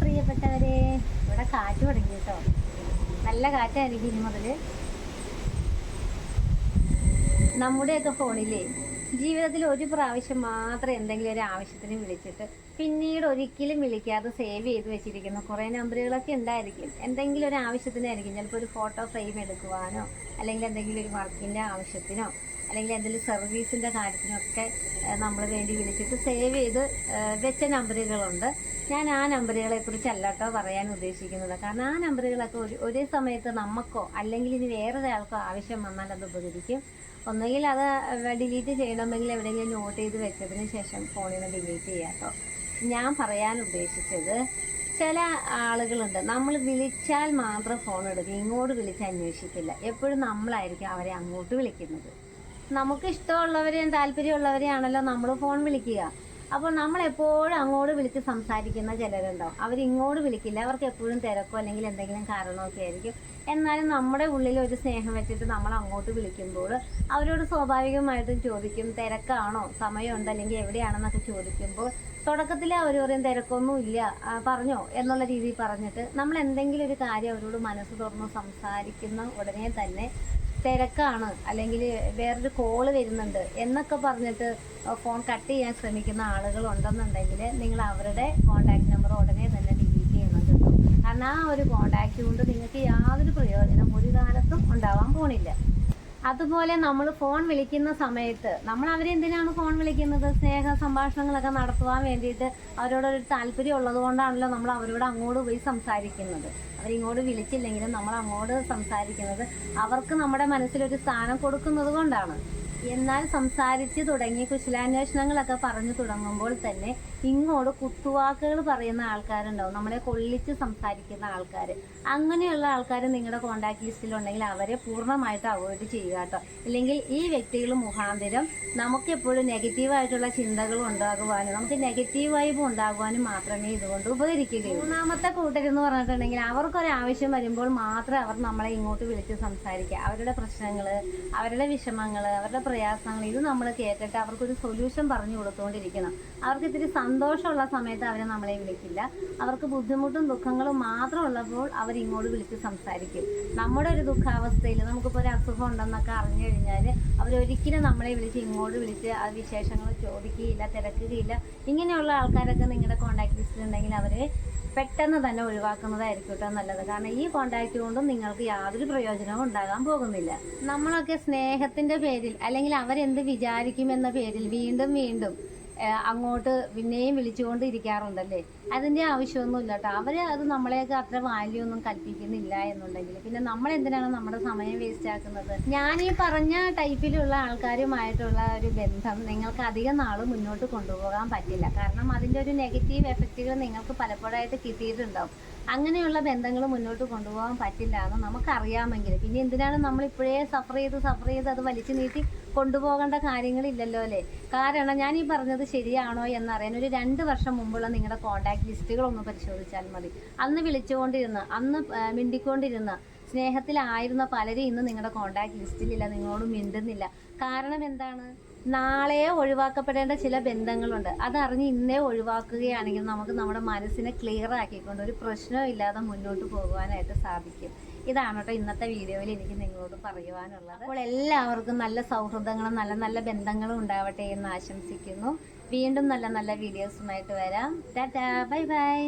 പ്രിയപ്പെട്ടവരെ ഇവിടെ കാറ്റ് തുടങ്ങി കേട്ടോ. നല്ല കാറ്റായിരിക്കും ഇനി മുതൽ നമ്മുടെയൊക്കെ ഫോണിലേ ജീവിതത്തിൽ ഒരു പ്രാവശ്യം മാത്രം എന്തെങ്കിലും ഒരു ആവശ്യത്തിന് വിളിച്ചിട്ട് പിന്നീട് ഒരിക്കലും വിളിക്കാതെ സേവ് ചെയ്ത് വെച്ചിരിക്കുന്ന കുറേ നമ്പറുകളൊക്കെ ഉണ്ടായിരിക്കും. എന്തെങ്കിലും ഒരു ആവശ്യത്തിനായിരിക്കും. ചിലപ്പോൾ ഒരു ഫോട്ടോ ഫ്രെയിം എടുക്കുവാനോ അല്ലെങ്കിൽ എന്തെങ്കിലും ഒരു വർക്കിന്റെ ആവശ്യത്തിനോ അല്ലെങ്കിൽ എന്തെങ്കിലും സർവീസിന്റെ കാര്യത്തിനൊക്കെ നമ്മൾ വേണ്ടി വിളിച്ചിട്ട് സേവ് ചെയ്ത് വെച്ച നമ്പറുകളുണ്ട്. ഞാൻ ആ നമ്പറുകളെ കുറിച്ചല്ല കേട്ടോ പറയാൻ ഉദ്ദേശിക്കുന്നത്. കാരണം ആ നമ്പറുകളൊക്കെ ഒരു ഒരേ സമയത്ത് നമുക്കോ അല്ലെങ്കിൽ ഇനി വേറെ ഒരാൾക്കോ ആവശ്യം വന്നാൽ അത് ഉപകരിക്കും. ഒന്നുകിൽ അത് ഡിലീറ്റ് ചെയ്യണമെങ്കിൽ എവിടെയെങ്കിലും നോട്ട് ചെയ്ത് വെച്ചതിന് ശേഷം ഫോണിൽ ഡിലീറ്റ് ചെയ്യാട്ടോ ഞാൻ പറയാൻ ഉദ്ദേശിച്ചത് ചില ആളുകളുണ്ട്. നമ്മൾ വിളിച്ചാൽ മാത്രം ഫോൺ എടുക്കും. ഇങ്ങോട്ട് വിളിച്ച് അന്വേഷിക്കില്ല. എപ്പോഴും നമ്മളായിരിക്കും അവരെ അങ്ങോട്ട് വിളിക്കുന്നത്. നമുക്ക് ഇഷ്ടമുള്ളവരെയും താല്പര്യമുള്ളവരെയാണല്ലോ നമ്മൾ ഫോൺ വിളിക്കുക. അപ്പോൾ നമ്മൾ എപ്പോഴും അങ്ങോട്ട് വിളിച്ച് സംസാരിക്കുന്ന ചിലരുണ്ടാവും അവർ ഇങ്ങോട്ട് വിളിക്കില്ല. അവർക്ക് എപ്പോഴും തിരക്കോ അല്ലെങ്കിൽ എന്തെങ്കിലും കാരണമൊക്കെ ആയിരിക്കും. എന്നാലും നമ്മുടെ ഉള്ളിൽ ഒരു സ്നേഹം വെച്ചിട്ട് നമ്മൾ അങ്ങോട്ട് വിളിക്കുമ്പോൾ അവരോട് സ്വാഭാവികമായിട്ടും ചോദിക്കും തിരക്കാണോ? സമയമുണ്ട് അല്ലെങ്കിൽ എവിടെയാണെന്നൊക്കെ ചോദിക്കുമ്പോൾ തുടക്കത്തിൽ അവർ പറയും തിരക്കൊന്നും ഇല്ല. പറഞ്ഞോ എന്നുള്ള രീതിയിൽ പറഞ്ഞിട്ട് നമ്മൾ എന്തെങ്കിലും ഒരു കാര്യം അവരോട് മനസ്സ് തുറന്ന് സംസാരിക്കുന്ന ഉടനെ തന്നെ തിരക്കാണ്. അല്ലെങ്കിൽ വേറൊരു കോൾ വരുന്നുണ്ട് എന്നൊക്കെ പറഞ്ഞിട്ട് ഫോൺ കട്ട് ചെയ്യാൻ ശ്രമിക്കുന്ന ആളുകൾ ഉണ്ടെന്നുണ്ടെങ്കിൽ നിങ്ങൾ അവരുടെ കോൺടാക്ട് നമ്പർ ഉടനെ തന്നെ ഡിലീറ്റ് ചെയ്യണം കേട്ടോ. കാരണം ആ ഒരു കോൺടാക്റ്റ് കൊണ്ട് നിങ്ങൾക്ക് യാതൊരു പ്രയോജനം ഒരു കാലത്തും ഉണ്ടാവാൻ പോണില്ല. അതുപോലെ നമ്മൾ ഫോൺ വിളിക്കുന്ന സമയത്ത് നമ്മൾ അവരെന്തിനാണ് ഫോൺ വിളിക്കുന്നത്? സ്നേഹ സംഭാഷണങ്ങളൊക്കെ നടത്തുവാൻ വേണ്ടിയിട്ട് അവരോടൊരു താല്പര്യം ഉള്ളത് കൊണ്ടാണല്ലോ നമ്മൾ അവരോട് അങ്ങോട്ട് പോയി സംസാരിക്കുന്നത്. അവരിങ്ങോട്ട് വിളിച്ചില്ലെങ്കിലും നമ്മൾ അങ്ങോട്ട് സംസാരിക്കുന്നത്. അവർക്ക് നമ്മുടെ മനസ്സിലൊരു സ്ഥാനം കൊടുക്കുന്നത് കൊണ്ടാണ്. എന്നാൽ സംസാരിച്ച് തുടങ്ങി കുശലാന്വേഷണങ്ങളൊക്കെ പറഞ്ഞു തുടങ്ങുമ്പോൾ തന്നെ ഇങ്ങോട്ട് കുത്തുവാക്കുകൾ പറയുന്ന ആൾക്കാരുണ്ടാവും. നമ്മളെ കൊള്ളിച്ച് സംസാരിക്കുന്ന ആൾക്കാർ അങ്ങനെയുള്ള ആൾക്കാർ നിങ്ങളുടെ കോണ്ടാക്ട് ലിസ്റ്റിലുണ്ടെങ്കിൽ അവരെ പൂർണമായിട്ട് അവോയ്ഡ് ചെയ്യുക കേട്ടോ. ഇല്ലെങ്കിൽ ഈ വ്യക്തികൾ മുഖാന്തരം നമുക്കെപ്പോഴും നെഗറ്റീവായിട്ടുള്ള ചിന്തകൾ ഉണ്ടാകുവാനും നമുക്ക് നെഗറ്റീവ് വൈബ് ഉണ്ടാകുവാനും മാത്രമേ ഇതുകൊണ്ട് ഉപകരിക്കുകയുള്ളൂ. മൂന്നാമത്തെ കൂട്ടരെന്ന് പറഞ്ഞിട്ടുണ്ടെങ്കിൽ അവർക്കൊരാവശ്യം വരുമ്പോൾ മാത്രമേ അവർ നമ്മളെ ഇങ്ങോട്ട് വിളിച്ച് സംസാരിക്കുക. അവരുടെ പ്രശ്നങ്ങൾ അവരുടെ വിഷമങ്ങൾ അവരുടെ പ്രയാസങ്ങൾ. ഇത് നമ്മൾ കേട്ടിട്ട് അവർക്കൊരു സൊല്യൂഷൻ പറഞ്ഞു കൊടുത്തുകൊണ്ടിരിക്കണം അവർക്ക് ഇത്തിരി സന്തോഷമുള്ള സമയത്ത് അവരെ നമ്മളെ വിളിക്കില്ല. അവർക്ക് ബുദ്ധിമുട്ടും ദുഃഖങ്ങളും മാത്രം ഉള്ളപ്പോൾ അവർ ഇങ്ങോട്ട് വിളിച്ച് സംസാരിക്കും. നമ്മുടെ ഒരു ദുഃഖാവസ്ഥയിൽ നമുക്കിപ്പോൾ ഒരു അസുഖം ഉണ്ടെന്നൊക്കെ അറിഞ്ഞു കഴിഞ്ഞാൽ അവരൊരിക്കലും നമ്മളെ വിളിച്ച് ഇങ്ങോട്ട് വിളിച്ച് ആ വിശേഷങ്ങൾ ചോദിക്കുകയില്ല തിരക്കുകയില്ല. ഇങ്ങനെയുള്ള ആൾക്കാരൊക്കെ നിങ്ങളുടെ കോൺടാക്ട് ലിസ്റ്റിലുണ്ടെങ്കിൽ അവരെ പെട്ടെന്ന് തന്നെ ഒഴിവാക്കുന്നതായിരിക്കും കേട്ടോ നല്ലത്. കാരണം ഈ കോണ്ടാക്ട് കൊണ്ടും നിങ്ങൾക്ക് യാതൊരു പ്രയോജനവും ഉണ്ടാകാൻ പോകുന്നില്ല. നമ്മളൊക്കെ സ്നേഹത്തിന്റെ പേരിൽ അല്ലെങ്കിൽ അവരെന്ത് വിചാരിക്കുമെന്ന പേരിൽ വീണ്ടും വീണ്ടും അങ്ങോട്ട് പിന്നെയും വിളിച്ചുകൊണ്ട് ഇരിക്കാറുണ്ടല്ലേ അതിന്റെ ആവശ്യമൊന്നുമില്ല കേട്ടോ. അവർ അത് നമ്മളെയൊക്കെ അത്ര വാല്യൂ ഒന്നും കൽപ്പിക്കുന്നില്ല എന്നുണ്ടെങ്കിൽ. പിന്നെ നമ്മൾ എന്തിനാണ് നമ്മുടെ സമയം വേസ്റ്റ് ആക്കുന്നത്? ഞാൻ ഈ പറഞ്ഞ ടൈപ്പിലുള്ള ആൾക്കാരുമായിട്ടുള്ള ഒരു ബന്ധം നിങ്ങൾക്ക് അധികം നാൾ മുന്നോട്ട് കൊണ്ടുപോകാൻ പറ്റില്ല. കാരണം അതിന്റെ ഒരു നെഗറ്റീവ് എഫക്റ്റുകൾ നിങ്ങൾക്ക് പലപ്പോഴായിട്ട് കിട്ടിയിട്ടുണ്ടാവും. അങ്ങനെയുള്ള ബന്ധങ്ങൾ മുന്നോട്ട് കൊണ്ടുപോകാൻ പറ്റില്ല എന്ന് നമുക്കറിയാമെങ്കിൽ. പിന്നെ എന്തിനാണ് നമ്മൾ ഇപ്പോഴേ സഫർ ചെയ്ത് സഫർ ചെയ്ത് അത് വലിച്ചു നീട്ടി കൊണ്ടുപോകേണ്ട കാര്യങ്ങളില്ലല്ലോ അല്ലേ? കാരണം ഞാൻ ഈ പറഞ്ഞത് ശരിയാണോ എന്നറിയാൻ ഒരു രണ്ട് വർഷം മുമ്പുള്ള നിങ്ങളുടെ കോൺടാക്ട് ലിസ്റ്റുകൾ ഒന്ന് പരിശോധിച്ചാൽ മതി. അന്ന് വിളിച്ചുകൊണ്ടിരുന്ന അന്ന് മിണ്ടിക്കൊണ്ടിരുന്ന സ്നേഹത്തിലായിരുന്ന പലരും ഇന്ന് നിങ്ങളുടെ കോണ്ടാക്ട് ലിസ്റ്റിലില്ല നിങ്ങളോട് മിണ്ടുന്നില്ല. കാരണം എന്താണ്? നാളെ ഒഴിവാക്കപ്പെടേണ്ട ചില ബന്ധങ്ങളുണ്ട്. അതറിഞ്ഞ് ഇന്നേ ഒഴിവാക്കുകയാണെങ്കിൽ നമുക്ക് നമ്മുടെ മനസ്സിനെ ക്ലിയർ ആക്കിക്കൊണ്ട് ഒരു പ്രശ്നവും ഇല്ലാതെ മുന്നോട്ട് പോകുവാനായിട്ട് സാധിക്കും. ഇതാണ് കേട്ടോ ഇന്നത്തെ വീഡിയോയിൽ എനിക്ക് നിങ്ങളോട് പറയുവാനുള്ളത്. അപ്പോൾ എല്ലാവർക്കും നല്ല സൗഹൃദങ്ങളും നല്ല നല്ല ബന്ധങ്ങളും ഉണ്ടാവട്ടെ എന്ന് ആശംസിക്കുന്നു. വീണ്ടും നല്ല നല്ല വീഡിയോസുമായിട്ട് വരാം. Tata bye bye.